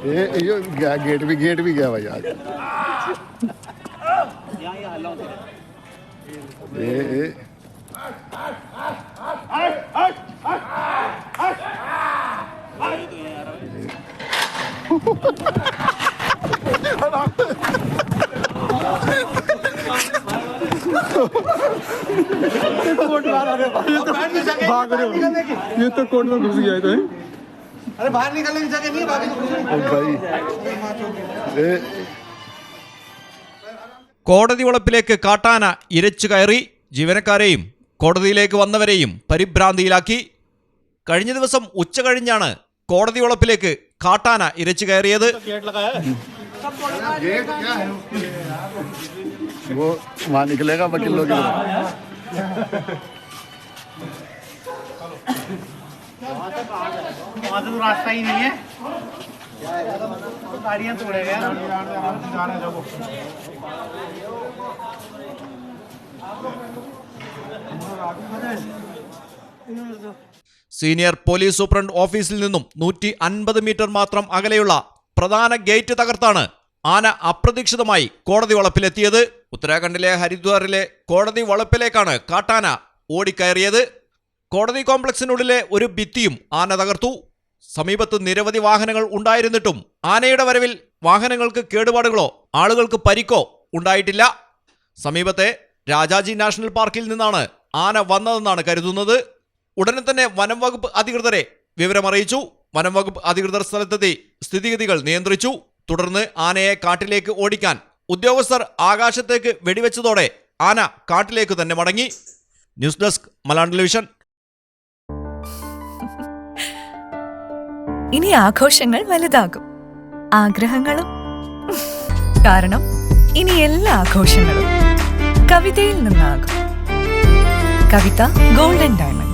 ये ये गेट भी गेट भी गया भाई आज ये ये ये तो कोर्ट में घुस गया है तो? अरे बाहर निकलने की जगह नहीं है बाकी ओ भाई ये കോടതി വളപ്പിലേക്ക് കാട്ടാന ഇരച്ചു കയറി ജീവനക്കാരെയും കോടതിയിലേക്ക് വന്നവരെയും പരിഭ്രാന്തിയിലാക്കി കഴിഞ്ഞ ദിവസം ഉച്ച കഴിഞ്ഞാണ് കോടതി വളപ്പിലേക്ക് കാട്ടാന ഇരച്ചു കയറിയത് गेट क्या है वो वहाँ निकलेगा वकील लोग की तरफ। वहाँ से तो रास्ता ही नहीं है गाड़ियाँ तोड़े गए സീനിയർ പോലീസ് സൂപ്രണ്ട് ഓഫീസിൽ നിന്നും നൂറ്റി അൻപത് മീറ്റർ മാത്രം അകലെയുള്ള പ്രധാന ഗേറ്റ് തകർത്താണ് ആന അപ്രതീക്ഷിതമായി കോടതി വളപ്പിലെത്തിയത് ഉത്തരാഖണ്ഡിലെ ഹരിദ്വാറിലെ കോടതി വളപ്പിലേക്കാണ് കാട്ടാന ഓടിക്കയറിയത് കോടതി കോംപ്ലക്സിനുള്ളിലെ ഒരു ഭിത്തിയും ആന തകർത്തു. സമീപത്ത് നിരവധി വാഹനങ്ങൾ ഉണ്ടായിരുന്നിട്ടും ആനയുടെ വരവിൽ വാഹനങ്ങൾക്ക് കേടുപാടുകളോ ആളുകൾക്ക് പരിക്കോ ഉണ്ടായിട്ടില്ല. സമീപത്തെ രാജാജി നാഷണൽ പാർക്കിൽ നിന്നാണ് ആന വന്നതെന്നാണ് കരുതുന്നത്. ഉടനെ തന്നെ വനം വകുപ്പ് അധികൃതരെ വിവരമറിയിച്ചു വനം വകുപ്പ് അധികൃതർ സ്ഥലത്തെത്തി സ്ഥിതിഗതികൾ നിയന്ത്രിച്ചു. തുടർന്ന് ആനയെ കാട്ടിലേക്ക് ഓടിക്കാൻ ഉദ്യോഗസ്ഥർ ആകാശത്തേക്ക് വെടിവെച്ചതോടെ ആന കാട്ടിലേക്ക് തന്നെ മടങ്ങി. News desk Malayalam television. ഇനി ആഘോഷങ്ങൾ വലുതാകും. ആഗ്രഹങ്ങളും. കാരണം ഇനി എല്ലാ ആഘോഷങ്ങളും കവിതയിൽ നിന്നാകും. കവിത ഗോൾഡൻ ഡയമണ്ട്സ്